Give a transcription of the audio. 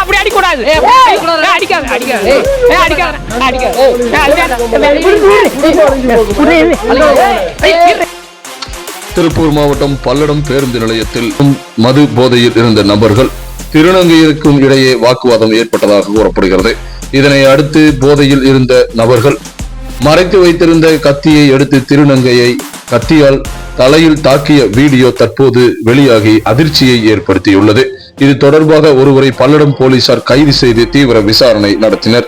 அப்படி அடிக்கூடாது அடிக்காத அடிக்காத அடிக்காத அடிக்காத திருப்பூர் மாவட்டம் பல்லடம் பேருந்து நிலையத்தில் மது போதையில் இருந்த நபர்கள் திருநங்கையருக்கும் இடையே வாக்குவாதம் ஏற்பட்டதாக கூறப்படுகிறது இதனை அடுத்து போதையில் இருந்த நபர்கள் மறைத்து வைத்திருந்த கத்தியை எடுத்து திருநங்கையை கத்தியால் தலையில் தாக்கிய வீடியோ தற்போது வெளியாகி அதிர்ச்சியை ஏற்படுத்தியுள்ளது. இது தொடர்பாக ஒருவரை பல்லடம் போலீசார் கைது செய்து தீவிர விசாரணை நடத்தினர்.